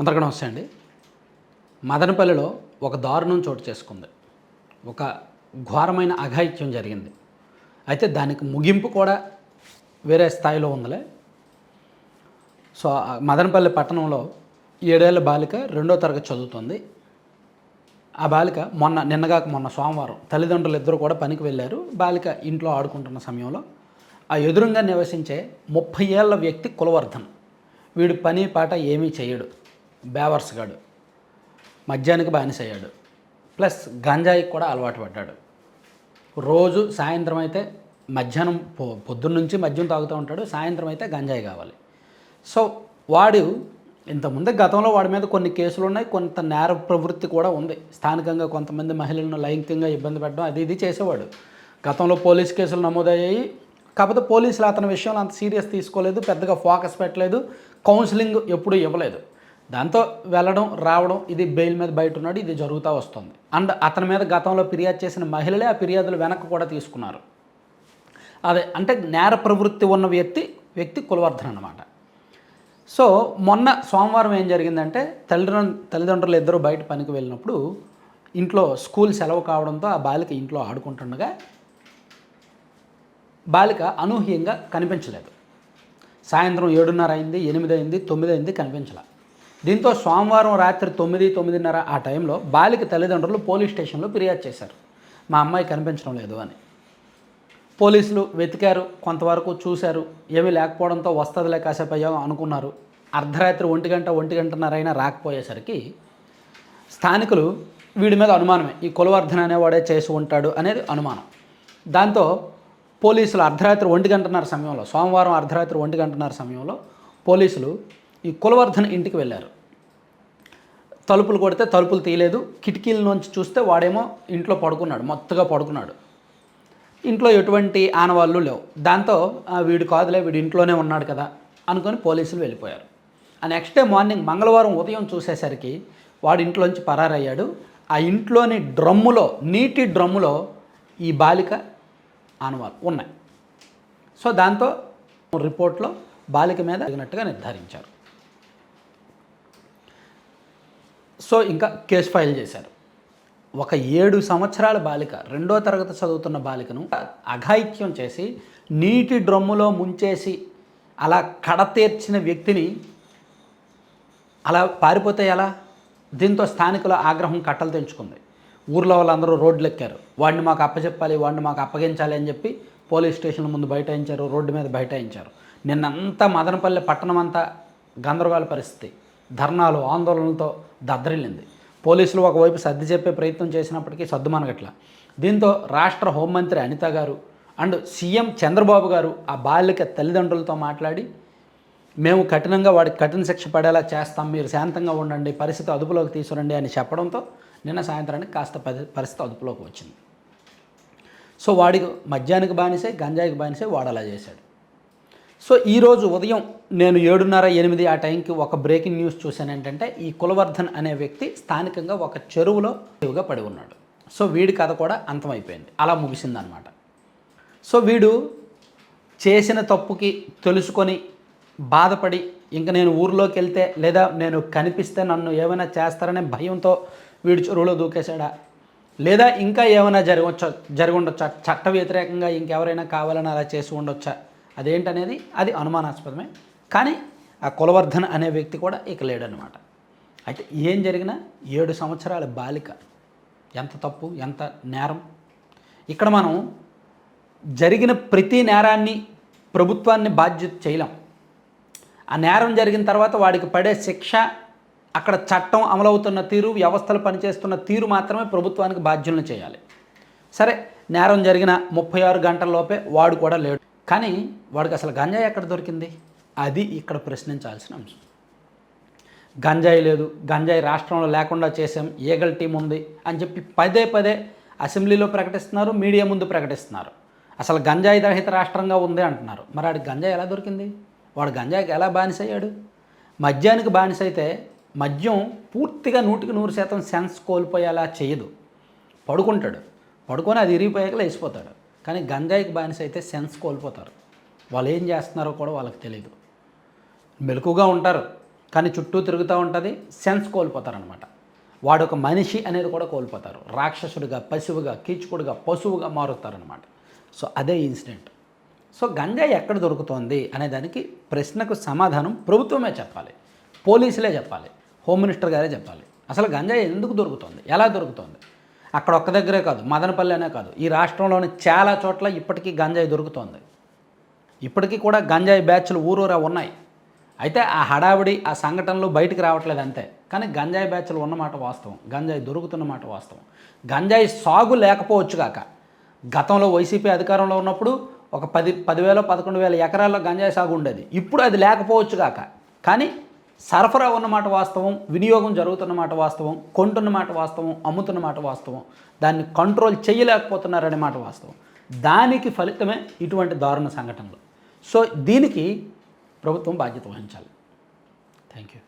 అందరికీ నమస్తే అండి. మదనపల్లిలో ఒక దారుణం చోటు చేసుకుంది. ఒక ఘోరమైన అఘాయిత్యం జరిగింది. అయితే దానికి ముగింపు కూడా వేరే స్థాయిలో ఉందిలే. సో మదనపల్లి పట్టణంలో ఏడేళ్ళ బాలిక రెండో తరగతి చదువుతుంది. ఆ బాలిక మొన్న నిన్నగాక మొన్న సోమవారం తల్లిదండ్రులు ఇద్దరు కూడా పనికి వెళ్ళారు. బాలిక ఇంట్లో ఆడుకుంటున్న సమయంలో ఆ ఎదురుగా నివసించే ముప్పై ఏళ్ళ వ్యక్తి కులవర్ధన్. వీడు పని పాట ఏమీ చేయడు. బేవర్స్గాడు మద్యానికి బానిసయ్యాడు. ప్లస్ గంజాయికి కూడా అలవాటు పడ్డాడు. రోజు సాయంత్రం అయితే మధ్యాహ్నం పొ పొద్దున్న నుంచి మద్యం తాగుతూ ఉంటాడు సాయంత్రం అయితే గంజాయి కావాలి. సో వాడు ఇంతకుముందు గతంలో వాడి మీద కొన్ని కేసులు ఉన్నాయి కొంత నేర ప్రవృత్తి కూడా ఉంది. స్థానికంగా కొంతమంది మహిళలను లైంగికంగా ఇబ్బంది పెట్టడం అది ఇది చేసేవాడు. గతంలో పోలీస్ కేసులు నమోదయ్యాయి. కాకపోతే పోలీసులు అతని విషయంలో అంత సీరియస్ తీసుకోలేదు పెద్దగా ఫోకస్ పెట్టలేదు కౌన్సిలింగ్ ఎప్పుడూ ఇవ్వలేదు. దాంతో వెళ్ళడం రావడం ఇది బెయిల్ మీద బయట ఉన్నాడు ఇది జరుగుతూ వస్తుంది. అండ్ అతని మీద గతంలో ఫిర్యాదు చేసిన మహిళలే ఆ ఫిర్యాదులు వెనక్కి కూడా తీసుకున్నారు. అదే అంటే నేర ప్రవృత్తి ఉన్న వ్యక్తి వ్యక్తి కులవర్ధన్ అనమాట సో మొన్న సోమవారం ఏం జరిగిందంటే తల్లిదండ్రులు తల్లిదండ్రులు ఇద్దరు బయట పనికి వెళ్ళినప్పుడు ఇంట్లో స్కూల్ సెలవు కావడంతో ఆ బాలిక ఇంట్లో ఆడుకుంటుండగా బాలిక అనూహ్యంగా కనిపించలేదు. సాయంత్రం ఏడున్నర అయింది ఎనిమిది అయింది తొమ్మిది అయింది కనిపించలే. దీంతో సోమవారం రాత్రి తొమ్మిది తొమ్మిదిన్నర ఆ టైంలో బాలిక తల్లిదండ్రులు పోలీస్ స్టేషన్లో ఫిర్యాదు చేశారు. మా అమ్మాయి కనిపించడం లేదు అని. పోలీసులు వెతికారు కొంతవరకు చూశారు. ఏమీ లేకపోవడంతో వస్తుందిలే కాసేపు అయ్యాం అనుకున్నారు. అర్ధరాత్రి ఒంటి గంట ఒంటి గంటన్నర అయినా రాకపోయేసరికి స్థానికులు వీడి మీద అనుమానమే. ఈ కులవర్ధన అనేవాడే చేసి ఉంటాడు అనేది అనుమానం. దాంతో పోలీసులు అర్ధరాత్రి ఒంటి గంటన్నర సమయంలో సోమవారం అర్ధరాత్రి ఒంటి గంటన్నర సమయంలో పోలీసులు ఈ కులవర్ధన్ ఇంటికి వెళ్ళారు. తలుపులు కొడితే తలుపులు తీయలేదు. కిటికీల నుంచి చూస్తే వాడేమో ఇంట్లో పడుకున్నాడు మొత్తగా పడుకున్నాడు. ఇంట్లో ఎటువంటి ఆనవాళ్ళు లేవు. దాంతో వీడు కాదులే వీడు ఇంట్లోనే ఉన్నాడు కదా అనుకొని పోలీసులు వెళ్ళిపోయారు. ఆ నెక్స్ట్ డే మార్నింగ్ మంగళవారం ఉదయం చూసేసరికి వాడు ఇంట్లోంచి పరారయ్యాడు. ఆ ఇంట్లోని డ్రమ్ములో నీటి డ్రమ్ములో ఈ బాలిక ఆనవాళ్ళు ఉన్నాయి. సో దాంతో రిపోర్ట్లో బాలిక మీద తగినట్టుగా నిర్ధారించారు. సో ఇంకా కేసు ఫైల్ చేశారు. ఒక ఏడు సంవత్సరాల బాలిక రెండో తరగతి చదువుతున్న బాలికను అఘాయిత్యం చేసి నీటి డ్రమ్ములో ముంచేసి అలా కడతీర్చిన వ్యక్తిని అలా పారిపోతే ఎలా? దీంతో స్థానికుల ఆగ్రహం కట్టలు తెంచుకుంది. ఊర్లో వాళ్ళందరూ రోడ్లు ఎక్కారు వాడిని మాకు అప్పచెప్పాలి వాడిని మాకు అప్పగించాలి అని చెప్పి పోలీస్ స్టేషన్ ముందు బైఠాయించారు రోడ్డు మీద బైఠాయించారు. నిన్నంతా మదనపల్లి పట్టణం అంతా గందరగోళ పరిస్థితి. ధర్నాలు ఆందోళనలతో దద్దరిల్లింది. పోలీసులు ఒకవైపు సర్ది చెప్పే ప్రయత్నం చేసినప్పటికీ సర్దుమనగట్ల దీంతో రాష్ట్ర హోంమంత్రి అనిత గారు అండ్ సీఎం చంద్రబాబు గారు ఆ బాలిక తల్లిదండ్రులతో మాట్లాడి మేము కఠినంగా వాడికి కఠిన శిక్ష పడేలా చేస్తాం మీరు శాంతంగా ఉండండి పరిస్థితి అదుపులోకి తీసుకురండి అని చెప్పడంతో నిన్న సాయంత్రానికి కాస్త పరి- పరిస్థితి అదుపులోకి వచ్చింది. సో వాడికి మద్యానికి బానిసే గంజాయికి బానిసే వాడలా చేశాడు. సో ఈరోజు ఉదయం నేను ఏడున్నర ఎనిమిది ఆ టైంకి ఒక బ్రేకింగ్ న్యూస్ చూశాను. ఏంటంటే ఈ కులవర్ధన్ అనే వ్యక్తి స్థానికంగా ఒక చెరువులో చెరువుగా పడి ఉన్నాడు. సో వీడి కథ కూడా అంతమైపోయింది. అలా ముగిసిందనమాట సో వీడు చేసిన తప్పుకి తెలుసుకొని బాధపడి ఇంక నేను ఊర్లోకి వెళ్తే లేదా నేను కనిపిస్తే నన్ను ఏమైనా చేస్తారనే భయంతో వీడు చెరువులో దూకేశాడా? లేదా ఇంకా ఏమైనా జరగవచ్చా జరిగి ఉండొచ్చా? చట్ట వ్యతిరేకంగా ఇంకెవరైనా కావాలని అలా చేసి ఉండొచ్చా? అదేంటనేది? అది అనుమానాస్పదమే. కానీ ఆ కులవర్ధన్ అనే వ్యక్తి కూడా ఇక లేడనమాట అయితే ఏం జరిగినా ఏడు సంవత్సరాల బాలిక ఎంత తప్పు ఎంత నేరం? ఇక్కడ మనం జరిగిన ప్రతి నేరాన్ని ప్రభుత్వాన్ని బాధ్యత చేయలేం. ఆ నేరం జరిగిన తర్వాత వాడికి పడే శిక్ష అక్కడ చట్టం అమలవుతున్న తీరు వ్యవస్థలు పనిచేస్తున్న తీరు మాత్రమే ప్రభుత్వానికి బాధ్యులను చేయాలి. సరే నేరం జరిగిన ముప్పై ఆరు గంటల్లోపే వాడు కూడా లేడు. కానీ వాడికి అసలు గంజాయి ఎక్కడ దొరికింది? అది ఇక్కడ ప్రశ్నించాల్సిన అంశం. గంజాయి లేదు గంజాయి రాష్ట్రంలో లేకుండా చేసాం ఈగల్ టీం ఉంది అని చెప్పి పదే పదే అసెంబ్లీలో ప్రకటిస్తున్నారు మీడియా ముందు ప్రకటిస్తున్నారు. అసలు గంజాయి రహిత రాష్ట్రంగా ఉంది అంటున్నారు. మరి వాడికి గంజాయి ఎలా దొరికింది? వాడు గంజాయికి ఎలా బానిసయ్యాడు? మద్యానికి బానిస అయితే మద్యం పూర్తిగా నూటికి నూరు శాతం సెన్స్ కోల్పోయేలా చేయదు. పడుకుంటాడు. పడుకొని అది ఇరిగిపోయాక లేచిపోతాడు. కానీ గంజాయికి బానిస అయితే సెన్స్ కోల్పోతారు. వాళ్ళు ఏం చేస్తున్నారో కూడా వాళ్ళకి తెలియదు మెలకుగా ఉంటారు కానీ చుట్టూ తిరుగుతూ ఉంటుంది సెన్స్ కోల్పోతారనమాట వాడు ఒక మనిషి అనేది కూడా కోల్పోతారు. రాక్షసుడిగా పశువుగా కీచుకుడుగా పశువుగా మారుతారనమాట సో అదే ఇన్సిడెంట్. సో గంజాయి ఎక్కడ దొరుకుతోంది అనే దానికి ప్రశ్నకు సమాధానం ప్రభుత్వమే చెప్పాలి. పోలీసులే చెప్పాలి. హోమ్ మినిస్టర్ గారే చెప్పాలి. అసలు గంజాయి ఎందుకు దొరుకుతుంది? ఎలా దొరుకుతుంది? అక్కడ ఒక్క దగ్గరే కాదు మదనపల్లి అనే కాదు. ఈ రాష్ట్రంలోని చాలా చోట్ల ఇప్పటికీ గంజాయి దొరుకుతోంది. ఇప్పటికీ కూడా గంజాయి బ్యాచ్లు ఊరూరా ఉన్నాయి. అయితే ఆ హడావిడి ఆ సంఘటనలు బయటికి రావట్లేదు అంతే. కానీ గంజాయి బ్యాచ్లు ఉన్నమాట వాస్తవం. గంజాయి దొరుకుతున్న మాట వాస్తవం. గంజాయి సాగు లేకపోవచ్చు కాక గతంలో వైసీపీ అధికారంలో ఉన్నప్పుడు ఒక పది పదివేల పదకొండు వేల ఎకరాల్లో గంజాయి సాగు ఉండేది. ఇప్పుడు అది లేకపోవచ్చు కాక కానీ సరఫరా ఉన్నమాట వాస్తవం వినియోగం జరుగుతున్న మాట వాస్తవం కొంటున్న మాట వాస్తవం అమ్ముతున్న మాట వాస్తవం. దాన్ని కంట్రోల్ చేయలేకపోతున్నారనే మాట వాస్తవం. దానికి ఫలితమే ఇటువంటి దారుణ సంఘటనలు. సో దీనికి ప్రభుత్వం బాధ్యత వహించాలి. Thank you